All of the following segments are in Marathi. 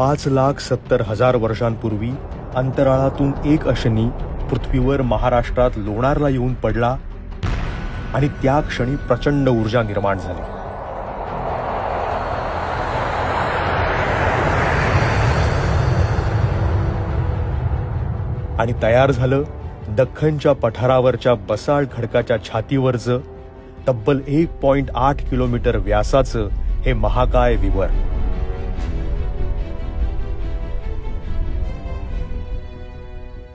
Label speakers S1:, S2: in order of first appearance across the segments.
S1: पाच लाख सत्तर हजार वर्षांपूर्वी अंतराळातून एक अशनी पृथ्वीवर महाराष्ट्रात लोणारला येऊन पडला आणि त्या क्षणी प्रचंड ऊर्जा निर्माण झाली. आणि तयार झालं दख्खनच्या पठारावरच्या बसाळ खडकाच्या छातीवरचं तब्बल एक पॉइंट आठ किलोमीटर व्यासाचं हे महाकाय विवर.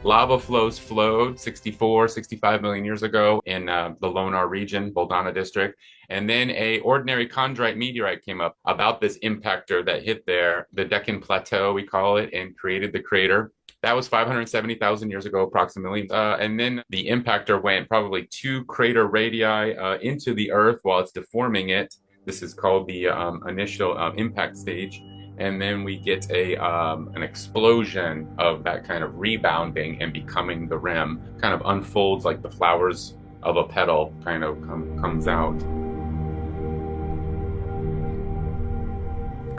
S2: Lava flows flowed 64, 65 million years ago in uh, the Lonar region, Boldana district. And then a ordinary chondrite meteorite came up about this impactor that hit there, the Deccan Plateau, we call it, and created the crater. That was 570,000 years ago, approximately. Uh, and then the impactor went probably two crater radii uh, into the Earth while it's deforming it. This is called the um, initial um, impact stage and then we get a um, an explosion of that kind of rebounding and becoming the rim kind of unfolds like the flowers of a petal kind of com- comes out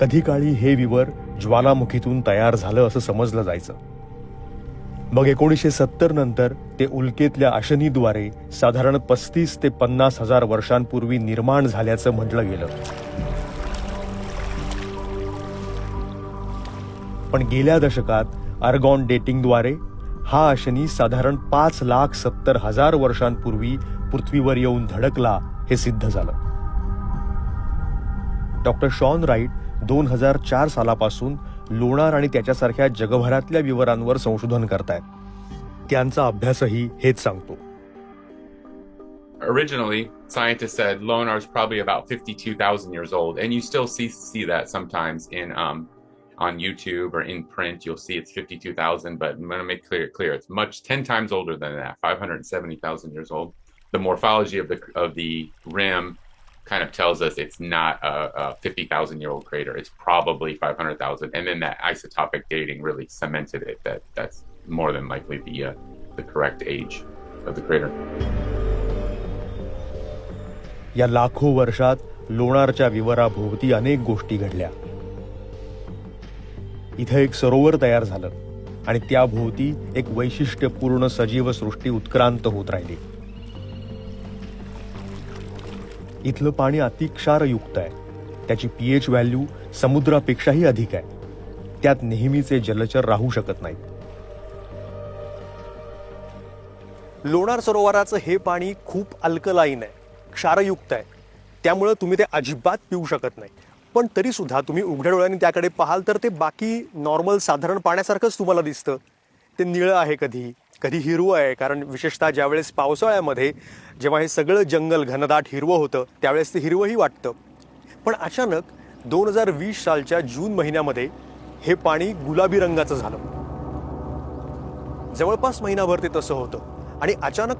S1: कधी काळी हे विवर ज्वालामुखीतून तयार झालं असं समजलं जायचं मग एकोणीसशे सत्तर नंतर ते उल्केतल्या अशनीद्वारे साधारण पस्तीस ते पन्नास हजार वर्षांपूर्वी निर्माण झाल्याचं म्हटलं गेलं पण गेल्या दशकात अर्गॉन डेटिंगद्वारे हा अशनी साधारण पाच लाख सत्तर हजार वर्षांपूर्वी पृथ्वीवर येऊन धडकला हे सिद्ध झालं. डॉक्टर शॉन राईट दोन हजार चार सालापासून लोणार आणि त्याच्यासारख्या जगभरातल्या विवरांवर संशोधन करतायत. त्यांचा अभ्यासही हेच सांगतो.
S2: Originally scientists said lonar is probably about 52000 years old and you still see see that sometimes in um, on youtube or in print you'll see it's 52000 but i'm going to make clear clear it's much 10 times older than that 570000 years old the morphology of the of the rim kind of tells us it's not a, a 50,000 year old crater. It's probably 500,000. And then that isotopic dating really cemented it that that's more than likely the uh, the correct age of the crater.
S1: या लाखो वर्षात लोणारच्या विवराभोवती अनेक गोष्टी घडल्या इथं एक सरोवर तयार झालं आणि त्याभोवती एक वैशिष्ट्यपूर्ण सजीव सृष्टी उत्क्रांत होत राहिली. इथलं पाणी अति क्षारयुक्त आहे. त्याची पीएच व्हॅल्यू समुद्रापेक्षाही अधिक आहे. त्यात नेहमीचे जलचर राहू शकत नाहीत. लोणार सरोवराचं हे पाणी खूप अल्कलाईन आहे क्षारयुक्त आहे. त्यामुळं तुम्ही ते अजिबात पिऊ शकत नाही पण तरीसुद्धा तुम्ही उघड्या डोळ्यांनी त्याकडे पाहाल तर ते बाकी नॉर्मल साधारण पाण्यासारखंच तुम्हाला दिसतं. ते निळं आहे कधी कधी हिरवं आहे कारण विशेषतः ज्यावेळेस पावसाळ्यामध्ये जेव्हा हे सगळं जंगल घनदाट हिरवं होतं त्यावेळेस ते हिरवंही वाटतं. पण अचानक दोन हजार वीस सालच्या जून महिन्यामध्ये हे पाणी गुलाबी रंगाचं झालं. जवळपास महिनाभर ते तसं होतं. आणि अचानक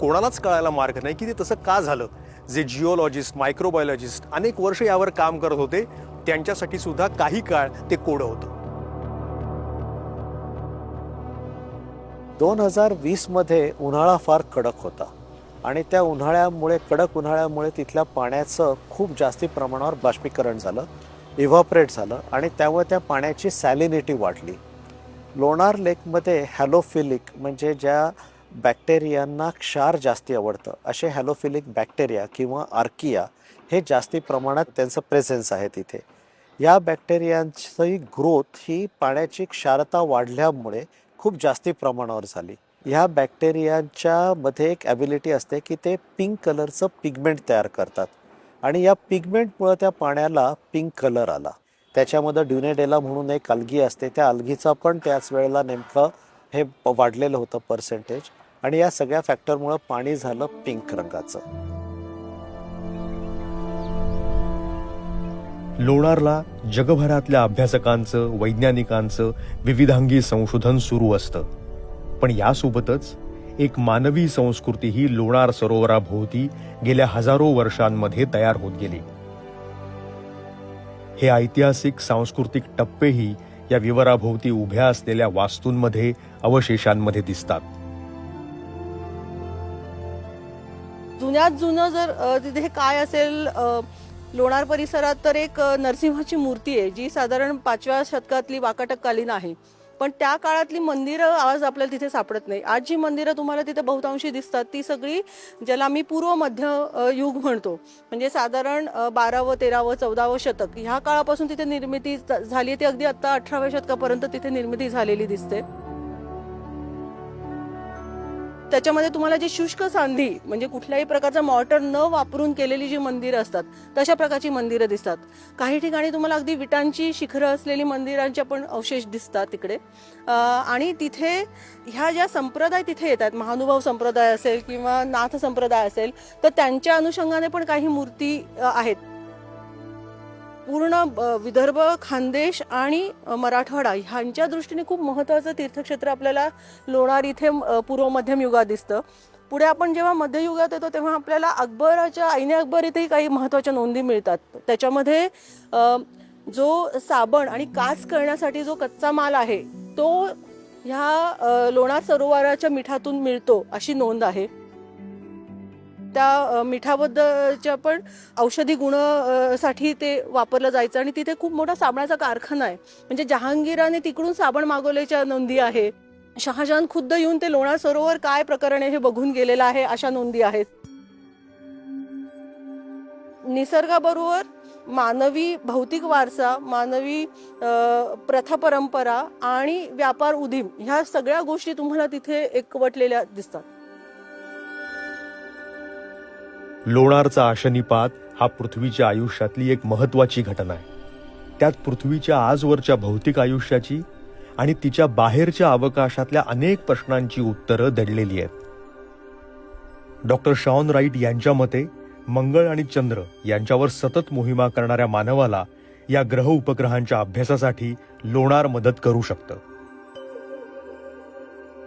S1: कोणालाच कळायला मार्ग नाही की ते तसं का झालं. जे जिओलॉजिस्ट मायक्रोबायोलॉजिस्ट अनेक वर्ष यावर काम करत होते त्यांच्यासाठी सुद्धा काही काळ ते कोडं होतं.
S3: दोन हजार वीसमध्ये उन्हाळा फार कडक होता आणि त्या उन्हाळ्यामुळे कडक उन्हाळ्यामुळे तिथल्या पाण्याचं खूप जास्ती प्रमाणावर बाष्पीकरण झालं इव्हॉपरेट झालं आणि त्यामुळे त्या पाण्याची सॅलिनिटी वाढली. लोणार लेकमध्ये हॅलोफिलिक म्हणजे ज्या बॅक्टेरियांना क्षार जास्ती आवडतं. असे हॅलोफिलिक बॅक्टेरिया किंवा आर्किया हे जास्ती प्रमाणात त्यांचं प्रेझेन्स आहे तिथे. या बॅक्टेरियांची ग्रोथ ही पाण्याची क्षारता वाढल्यामुळे खूप जास्ती प्रमाणावर झाली. ह्या बॅक्टेरियांच्या मध्ये एक ॲबिलिटी असते की ते पिंक कलरचं पिगमेंट तयार करतात. आणि या पिगमेंटमुळं त्या पाण्याला पिंक कलर आला. त्याच्यामध्ये ड्युनेडेला म्हणून एक अलगी असते. त्या अलगीचा पण त्याच वेळेला नेमकं हे वाढलेलं होतं पर्सेंटेज आणि या सगळ्या फॅक्टरमुळं पाणी झालं पिंक रंगाचं.
S1: लोणारला जगभरातल्या अभ्यासकांचं वैज्ञानिकांचं विविधांगी संशोधन सुरू असतं. पण यासोबतच एक मानवी संस्कृतीही लोणार सरोवराभोवती गेल्या हजारो वर्षांमध्ये तयार होत गेली. हे ऐतिहासिक सांस्कृतिक टप्पेही या विवराभोवती उभ्या असलेल्या वास्तूंमध्ये अवशेषांमध्ये दिसतात.
S4: जुन्यात जुनं जर तिथे हे काय असेल लोणार परिसरात तर एक नरसिंहाची मूर्ती आहे जी साधारण पाचव्या शतकातली वाकाटककालीन आहे. पण त्या काळातली मंदिरं आज आपल्याला तिथे सापडत नाही. आज जी मंदिरं तुम्हाला तिथे बहुतांशी दिसतात ती सगळी ज्याला आम्ही पूर्व मध्य युग म्हणतो. म्हणजे साधारण बारावं तेरावं चौदावं शतक. ह्या काळापासून तिथे निर्मिती झाली ती अगदी आता अठराव्या शतकापर्यंत तिथे निर्मिती झालेली दिसते. त्याच्यामध्ये तुम्हाला जी शुष्क सांधी म्हणजे कुठल्याही प्रकारचा मॉर्टर न वापरून केलेली जी मंदिरं असतात तशा प्रकारची मंदिरं दिसतात. काही ठिकाणी तुम्हाला अगदी विटांची शिखरं असलेली मंदिरांचे पण अवशेष दिसतात तिकडे. आणि तिथे ह्या ज्या संप्रदाय तिथे येतात महानुभाव संप्रदाय असेल किंवा नाथ संप्रदाय असेल तर त्यांच्या अनुषंगाने पण काही मूर्ती आहेत. पूर्ण विदर्भ खानदेश आणि मराठवाडा ह्यांच्या दृष्टीने खूप महत्त्वाचं तीर्थक्षेत्र आपल्याला लोणार इथे पूर्व मध्यम युगात दिसतं. पुढे आपण जेव्हा मध्ययुगात येतो तेव्हा आपल्याला अकबराच्या आईने अकबर इथेही काही महत्त्वाच्या नोंदी मिळतात. त्याच्यामध्ये जो साबण आणि काच करण्यासाठी जो कच्चा माल आहे तो ह्या लोणार सरोवराच्या मिठातून मिळतो अशी नोंद आहे. त्या मिठाबद्दलच्या पण औषधी गुणसाठी ते वापरलं जायचं. आणि तिथे खूप मोठा साबणाचा कारखाना आहे. म्हणजे जहांगीराने तिकडून साबण मागवल्याच्या नोंदी आहे शहाजहान खुद्द येऊन ते लोणार सरोवर काय प्रकरण आहे हे बघून गेलेलं आहे अशा नोंदी आहेत. निसर्गाबरोबर मानवी भौतिक वारसा मानवी प्रथा परंपरा आणि व्यापार उदीम ह्या सगळ्या गोष्टी तुम्हाला तिथे एकवटलेल्या दिसतात.
S1: लोणारचा आशनिपात हा पृथ्वीच्या आयुष्यातली एक महत्वाची घटना आहे. त्यात पृथ्वीच्या आजवरच्या भौतिक आयुष्याची आणि तिच्या बाहेरच्या अवकाशातल्या अनेक प्रश्नांची उत्तरं दडलेली आहेत. डॉक्टर शॉन राईट यांच्या मते मंगळ आणि चंद्र यांच्यावर सतत मोहिमा करणाऱ्या मानवाला या ग्रह उपग्रहांच्या अभ्यासासाठी लोणार मदत करू शकतं.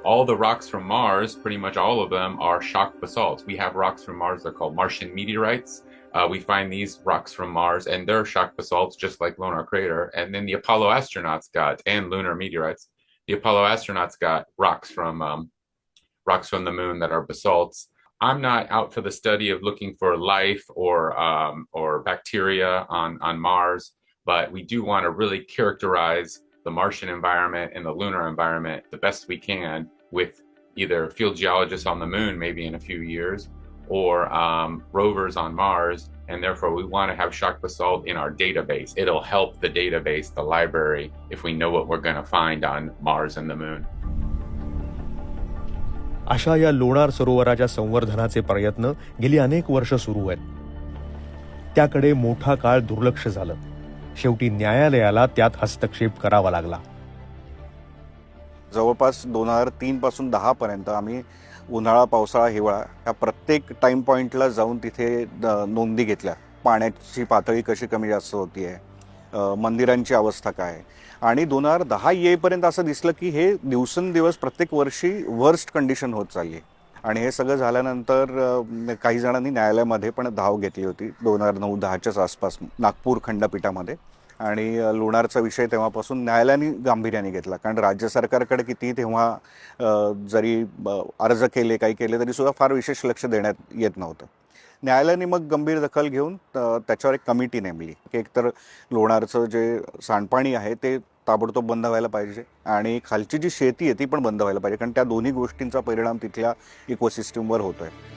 S2: All the rocks from Mars, pretty much all of them, are shock basalts. We have rocks from Mars, they're called Martian meteorites. Uh, we find these rocks from Mars, and they're shock basalts just like Lunar Crater. And then the Apollo astronauts got, and lunar meteorites, the Apollo astronauts got rocks from um, rocks from the moon that are basalts. I'm not out for the study of looking for life or um, or bacteria on on Mars, but we do want to really characterize the Martian environment and the lunar environment the best we can with either field geologists on the moon, maybe in a few years, or um, rovers on Mars. And therefore, we want to have shock basalt in our database. It'll help the database, the library, if we know what we're going to find on Mars and the moon.
S1: अशा या लोणार सरोवराच्या संवर्धनाचे प्रयत्न गेली अनेक वर्ष सुरू आहेत त्याकडे मोठा काळ दुर्लक्ष झालं शेवटी न्यायालयाला त्यात हस्तक्षेप करावा लागला
S5: जवळपास दोन हजार तीनपासून दहापर्यंत आम्ही उन्हाळा पावसाळा हिवाळा ह्या प्रत्येक टाईम पॉईंटला जाऊन तिथे नोंदी घेतल्या. पाण्याची पातळी कशी कमी जास्त होती आहे मंदिरांची अवस्था काय? आणि दोन हजार दहा येईपर्यंत असं दिसलं की हे दिवसेंदिवस प्रत्येक वर्षी वर्स्ट कंडिशन होत चालली. आहे आणि हे सगळं झाल्यानंतर काही जणांनी न्यायालयामध्ये पण धाव घेतली होती दोन हजार नऊ दहाच्याच आसपास नागपूर खंडपीठामध्ये. आणि लोणारचा विषय तेव्हापासून न्यायालयाने गांभीर्याने घेतला. कारण राज्य सरकारकडे किती तेव्हा जरी अर्ज केले काही केले तरी सुद्धा फार विशेष लक्ष देण्यात येत नव्हतं. न्यायालयाने मग गंभीर दखल घेऊन त्याच्यावर एक कमिटी नेमली की एकतर लोणारचं जे सांडपाणी आहे ते ताबडतोब बंद व्हायला पाहिजे आणि खालची जी शेती आहे ती पण बंद व्हायला पाहिजे. कारण त्या दोन्ही गोष्टींचा परिणाम तिथल्या इकोसिस्टमवर होतो आहे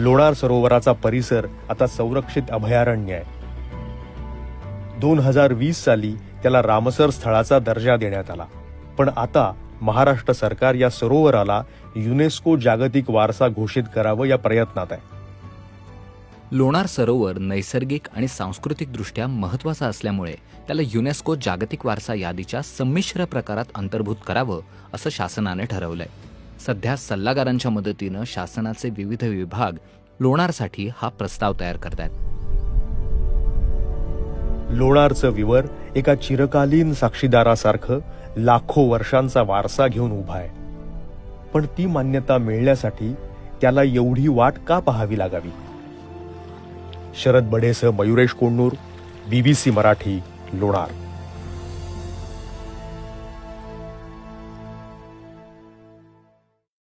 S1: लोणार सरोवराचा परिसर आता संरक्षित अभयारण्य आहे. दोन हजार वीस साली त्याला रामसर स्थळाचा दर्जा देण्यात आला. पण आता महाराष्ट्र सरकार या सरोवराला युनेस्को जागतिक वारसा घोषित करावं या प्रयत्नात आहे.
S6: लोणार सरोवर नैसर्गिक आणि सांस्कृतिकदृष्ट्या महत्त्वाचा असल्यामुळे त्याला युनेस्को जागतिक वारसा यादीच्या संमिश्र प्रकारात अंतर्भूत करावं असं शासनाने ठरवलंय. सध्या सल्लागारांच्या मदतीनं शासनाचे विविध विभाग लोणारसाठी हा प्रस्ताव तयार करत आहेत
S1: लोणारचं विवर एका चिरकालीन साक्षीदारासारखं लाखो वर्षांचा वारसा घेऊन उभा आहे. पण ती मान्यता मिळण्यासाठी त्याला एवढी वाट का पाहावी लागावी? शरद बढेसह मयुरेश कोंडूर बीबीसी मराठी लोणार.